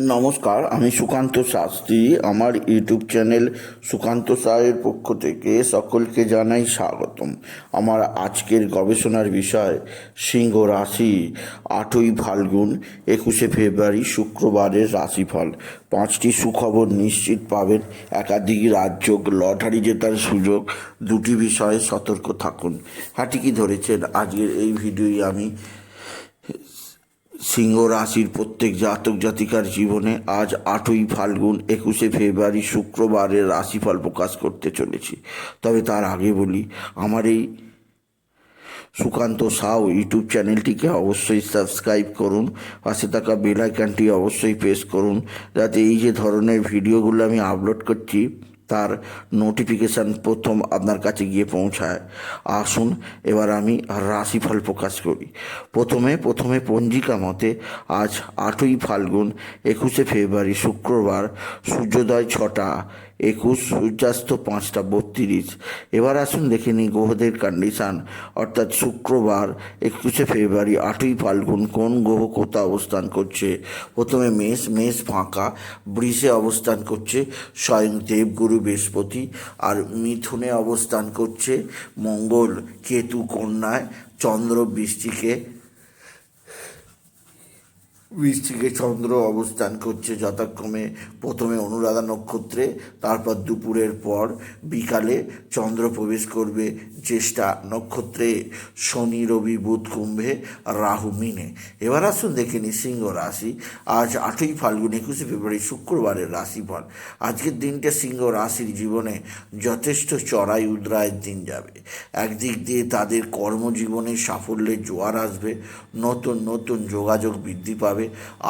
নমস্কার, আমি সুকান্ত শাস্ত্রী। আমার ইউটিউব চ্যানেল সুকান্ত সাহের পক্ষ থেকে সকলকে জানাই স্বাগতম। আমার আজকের গবেষণার বিষয়, সিংহ রাশি, আটই ফাল্গুন, একুশে ফেব্রুয়ারি, শুক্রবারের রাশিফল। পাঁচটি সুখবর নিশ্চিত পাবেন। একাধিক রাজ্য লটারি জেতার সুযোগ। দুটি বিষয়ে সতর্ক থাকুন। হ্যাঁ ঠিকই ধরেছেন? আজকের এই ভিডিওই আমি সিংহ রাশির প্রত্যেক জাতক জাতিকার জীবনে আজ আটই ফাল্গুন একুশে ফেব্রুয়ারি শুক্রবারের রাশিফল প্রকাশ করতে চলেছি। তবে তার আগে বলি, আমার এই সুকান্ত সাউ ইউটিউব চ্যানেলটিকে অবশ্যই সাবস্ক্রাইব করুন, পাশে থাকা বেল আইকনটি অবশ্যই প্রেস করুন, যাতে এই যে ধরনের ভিডিওগুলো আমি আপলোড করছি তার নোটিফিকেশান প্রথম আপনার কাছে গিয়ে পৌঁছায়। আসুন, এবার আমি রাশিফল প্রকাশ করি। প্রথমে প্রথমে পঞ্জিকা মতে আজ আটই ফাল্গুন, একুশে ফেব্রুয়ারি, শুক্রবার, সূর্যোদয় ছটা। একুশ সূর্যাস্ত পাঁচটা বত্রিশ। এবার আসুন দেখে নিই গ্রহদের কন্ডিশান অর্থাৎ শুক্রবার, একুশে ফেব্রুয়ারি, আটই ফাল্গুন, কোন গ্রহ কোথা অবস্থান করছে? প্রথমে মেষ মেষ ফাঁকা, বৃষে অবস্থান করছে স্বয়ং দেবগুরু বৃহস্পতি। আর মিথুনে অবস্থান করছে মঙ্গল, কেতু কন্যায়, চন্দ্র বৃষ্টিকে বৃষ্টিকে চন্দ্র অবস্থান করছে যথাক্রমে প্রথমে অনুরাধা নক্ষত্রে, তারপর দুপুরের পর বিকালে চন্দ্র প্রবেশ করবে জ্যেষ্ঠা নক্ষত্রে, শনি, রবি, বুধ, কুম্ভে, রাহু, মিনে। এবার আসুন দেখে নি সিংহ রাশি। আজ আটই ফাল্গুন, একুশে ফেব্রুয়ারি, শুক্রবারের রাশিফল। আজকের দিনটা সিংহ রাশির জীবনে যথেষ্ট চড়াই উদ্রায়ের দিন যাবে। একদিক দিয়ে তাদের কর্মজীবনে সাফল্যের জোয়ার আসবে, নতুন নতুন যোগাযোগ বৃদ্ধি পাবে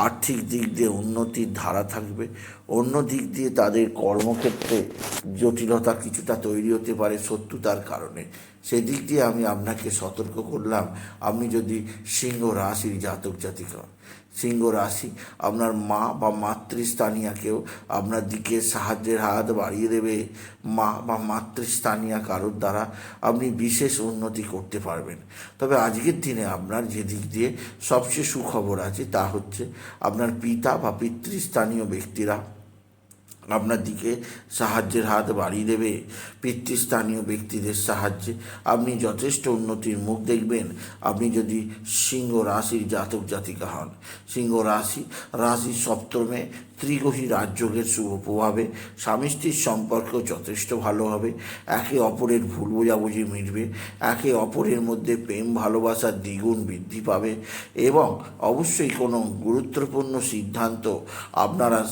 আর্থিক দিক দিয়ে উন্নতির ধারা থাকবে। অন্য দিক দিয়ে তাদের কর্মক্ষেত্রে জটিলতা কিছুটা তৈরি হতে পারে শত্রুতার কারণে সেদিক দিয়ে আমি আপনাকে সতর্ক করলাম, আপনি যদি সিংহ রাশির জাতক জাতিকা হন। সিংহ রাশি আপনার মা বা মাতৃস্থানীয়াকেও আপনার দিকে সাহায্যের হাত বাড়িয়ে দেবে মা বা মাতৃস্থানীয়া কারোর দ্বারা আপনি বিশেষ উন্নতি করতে পারবেন তবে আজকের দিনে আপনার যে দিক দিয়ে সবচেয়ে সুখবর আছে তা হচ্ছে আপনার পিতা বা পিতৃস্থানীয় ব্যক্তিরা আপনার দিকে সাহায্যের হাত বাড়িয়ে দেবে। পিতৃস্থানীয় ব্যক্তিদের সাহায্যে। আপনি যথেষ্ট উন্নতির মুখ দেখবেন। আপনি যদি সিংহ রাশির জাতক জাতিকা হন। সিংহ রাশি, রাশির সপ্তমে ত্রিগ্রহী রাজযোগের শুভ প্রভাবে স্বামী স্ত্রীর সম্পর্ক যথেষ্ট ভালো হবে। একে অপরের ভুল বোঝাবুঝি মিটবে। একে অপরের মধ্যে প্রেম ভালোবাসার দ্বিগুণ বৃদ্ধি পাবে এবং অবশ্যই কোনো গুরুত্বপূর্ণ সিদ্ধান্ত আপনারা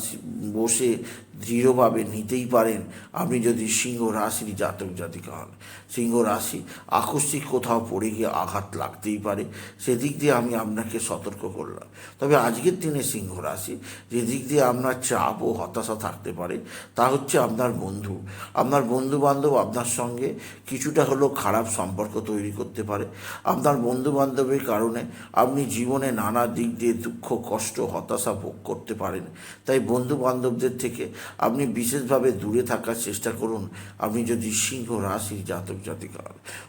বসে দৃঢ়ভাবে নিতেই পারেন। আপনি যদি সিংহ রাশির জাতক জাতিকা হন, সিংহ রাশি আকস্মিক কোথাও পড়ে গিয়ে আঘাত লাগতেই পারে। সেদিক দিয়ে আমি আপনাকে সতর্ক করলাম। তবে আজকের দিনে সিংহ রাশি যে দিক দিয়ে আপনার চাপ ও হতাশা থাকতে পারে, তা হচ্ছে আপনার বন্ধু। আপনার বন্ধু বান্ধব আপনার সঙ্গে কিছুটা হলেও খারাপ সম্পর্ক তৈরি করতে পারে। আপনার বন্ধু বান্ধবের কারণে আপনি জীবনে নানা দিক দিয়ে দুঃখ, কষ্ট, হতাশা ভোগ করতে পারেন। তাই বন্ধু বান্ধবদের থেকে আপনি বিশেষভাবে দূরে থাকার চেষ্টা করুন। আপনি যদি সিংহ রাশির জাতক জাতিকা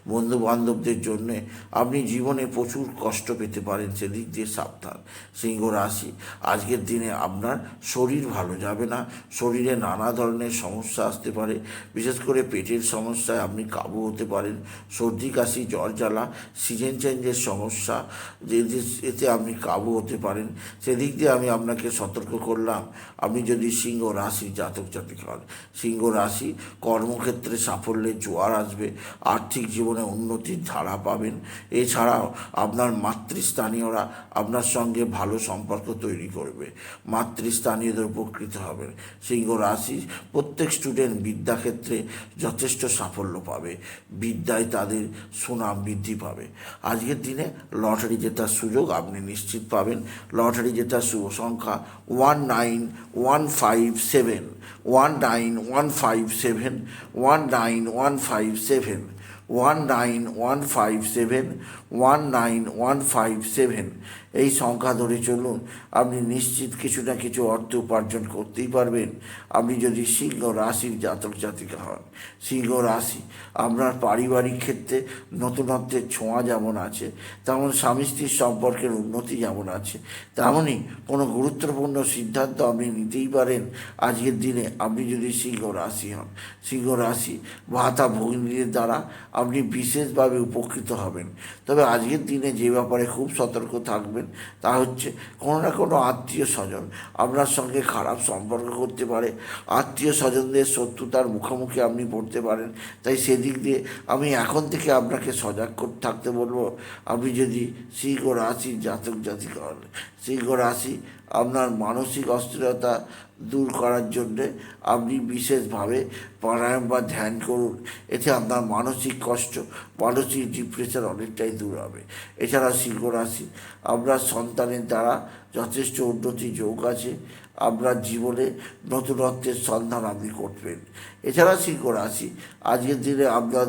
বন্ধু বান্ধবদের জন্যে আপনি জীবনে প্রচুর কষ্ট পেতে পারেন সেদিক দিয়ে সাবধান। সিংহ রাশি, আজকের দিনে আপনার শরীর ভালো যাবে না। শরীরে নানা ধরনের সমস্যা আসতে পারে। বিশেষ করে পেটের সমস্যায় আপনি কাবু হতে পারেন। সর্দি, কাশি, জ্বর, জ্বালা, সিজন চেঞ্জের সমস্যা, এতে আপনি কাবু হতে পারেন। সেদিক দিয়ে আমি আপনাকে সতর্ক করলাম। আপনি যদি সিংহ রাশির জাতক জাতিক হন সিংহ রাশি, কর্মক্ষেত্রে সাফল্যের জোয়ার আসবে, আর্থিক জীবনে উন্নতির ধারা পাবেন। এছাড়াও আপনার মাতৃস্থানীয়রা আপনার সঙ্গে ভালো সম্পর্ক তৈরি করবে। মাতৃস্থানীয়দের উপকৃত হবেন। সিংহ রাশি, প্রত্যেক স্টুডেন্ট বিদ্যাক্ষেত্রে যথেষ্ট সাফল্য পাবে। বিদ্যায় তাদের সুনাম বৃদ্ধি পাবে। আজকের দিনে লটারি জেতার সুযোগ আপনি নিশ্চিত পাবেন। লটারি জেতার শুভ সংখ্যা one nine one five seven one nine one five seven one nine one five seven one nine one five seven one nine one five seven এই সংখ্যা ধরে চলুন। আপনি নিশ্চিত কিছু না কিছু অর্থ উপার্জন করতেই পারবেন। আপনি যদি সিংহ রাশির জাতক জাতিকা হন, সিংহ রাশি আপনার পারিবারিক ক্ষেত্রে নতুনত্বের ছোঁয়া যেমন আছে, তেমন স্বামী স্ত্রীর সম্পর্কের উন্নতি যেমন আছে, তেমনই কোনো গুরুত্বপূর্ণ সিদ্ধান্ত আপনি নিতেই পারেন। আজকের দিনে আপনি যদি সিংহ রাশি হন, সিংহ রাশি ভাতা ভগ্নীদের দ্বারা আপনি বিশেষভাবে উপকৃত হবেন। তবে আজকের দিনে যে ব্যাপারে খুব সতর্ক থাকবেন তা হচ্ছে কোনো না কোনো আত্মীয় স্বজন আপনার সঙ্গে খারাপ সম্পর্ক করতে পারে। আত্মীয় স্বজনদের শত্রুতার মুখোমুখি আপনি পড়তে পারেন। তাই সেদিক দিয়ে আমি এখন থেকে আপনাকে সজাগ থাকতে বলব। আপনি যদি সিংহ রাশির জাতক জাতিকা হন, সিংহ রাশি আপনার মানসিক অস্থিরতা দূর করার জন্যে আপনি বিশেষভাবে প্রাণায়াম বা ধ্যান করুন। এতে আপনার মানসিক কষ্ট, মানসিক ডিপ্রেশন অনেকটাই দূর হবে। এছাড়া সিংহ রাশি আপনার সন্তানের দ্বারা যথেষ্ট উন্নতি যোগ আছে। আপনার জীবনে নতুনত্বের সন্ধান আপনি করবেন। এছাড়া সিংহ রাশি আজকের দিনে আপনার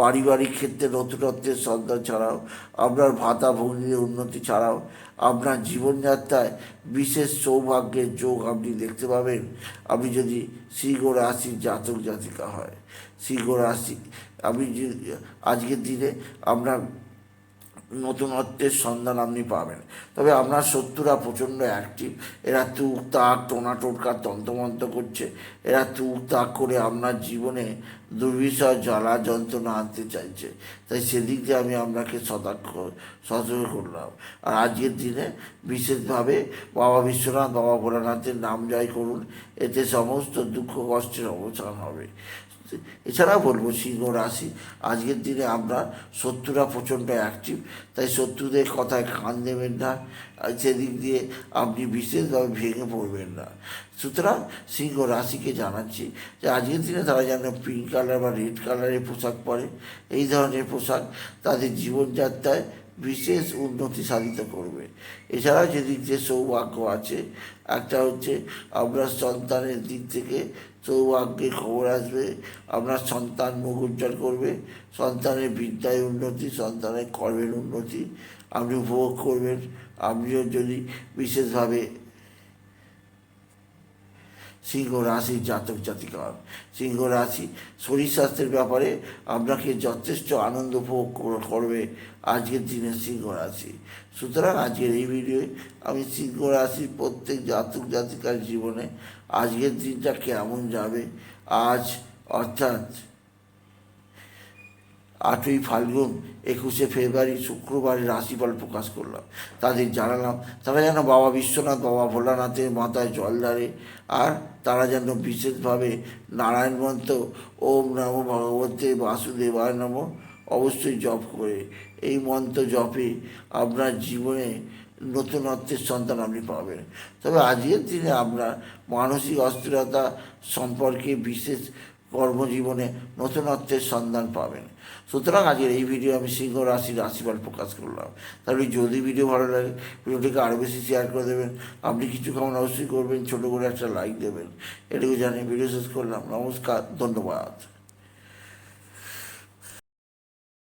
পারিবারিক ক্ষেত্রে নতুনত্বের সন্ধান ছাড়াও, আপনার ভাতা ভগ্নির উন্নতি ছাড়াও, আপনার জীবনযাত্রায় বিশেষ সৌভাগ্যের যোগ আপনি দেখতে পাবেন। আমি যদি সিংহ রাশির জাতক জাতিকা হয়, সিংহ রাশি যদি আজকের দিনে আপনার নতুনত্বের সন্ধান আপনি পাবেন। তবে আপনার শত্রুরা প্রচণ্ড অ্যাক্টিভ এরা তুক তাক, টোনা টোটকার তন্ত্রমন্ত্র করছে। এরা তুক তাক করে আপনার জীবনে দুর্বিষয় জ্বালা যন্ত্রণা আনতে চাইছে। তাই সেদিক দিয়ে আমি আপনাকে সতর্ক সতর্ক করলাম। আর আজকের দিনে বিশেষভাবে বাবা বিশ্বনাথ, বাবা ভোলানাথের নাম জয় করুন। এতে সমস্ত দুঃখ, কষ্টের অবসান হবে। এছাড়াও বলব সিংহ রাশি। আজকের দিনে আমরা শত্রুরা প্রচণ্ড অ্যাক্টিভ তাই শত্রুদের কথায় কান দেবেন না। সেদিক দিয়ে আপনি বিশেষভাবে ভেঙে পড়বেন না। সুতরাং সিংহ রাশিকে জানাচ্ছি যে আজকের দিনে তারা যেন পিঙ্ক কালার বা রেড কালারের পোশাক পরে। এই ধরনের পোশাক তাদের জীবনযাত্রায় বিশেষ উন্নতি সাধিত করবে। এছাড়া যেদিক যে সৌভাগ্য আছে, একটা হচ্ছে আপনার সন্তানের দিক থেকে সৌভাগ্যে খবর আসবে, আপনার সন্তান মুখ উজ্জ্বল করবে, সন্তানের বিদ্যায় উন্নতি, সন্তানের কর্মের উন্নতি, আপনি উপভোগ করবেন। আপনিও যদি বিশেষভাবে সিংহ রাশি জাতক জাতিকা। সিংহ রাশি শরীর স্বাস্থ্যের ব্যাপারে আপনাকে যথেষ্ট আনন্দ উপভোগ করবে আজকের দিনে সিংহ রাশি সুতরাং আজকের এই ভিডিওয়ে আমি সিংহ রাশির প্রত্যেক জাতক জাতিকার জীবনে আজকের দিনটা কেমন যাবে, আজ অর্থাৎ আটই ফাল্গুন একুশে ফেব্রুয়ারি শুক্রবার রাশিফল প্রকাশ করলাম। তাদের জানালাম, তারা যেন বাবা বিশ্বনাথ, বাবা ভোলানাথের মাথায় জল ঢালে আর তারা যেন বিশেষভাবে নারায়ণ মন্ত্র, ওম নম ভগবতে বাসুদেবায় নম, অবশ্যই জপ করে। এই মন্ত্র জপে আপনার জীবনে নতুনত্বের সন্তান আপনি পাবেন। তবে আজকের দিনে আপনার মানসিক অস্থিরতা সম্পর্কে বিশেষ কর্মজীবনে নতুনত্বের সন্ধান পাবেন। সুতরাং আজকের এই ভিডিও আমি সিংহ রাশির রাশিফল প্রকাশ করলাম। তাহলে যদি ভিডিও ভালো লাগে, ভিডিওটিকে আরও বেশি শেয়ার করে দেবেন। আপনি কিছু কেমন অবশ্যই করবেন, ছোটো করে একটা লাইক দেবেন। এটুকু জানিয়ে ভিডিও শেষ করলাম। নমস্কার, ধন্যবাদ।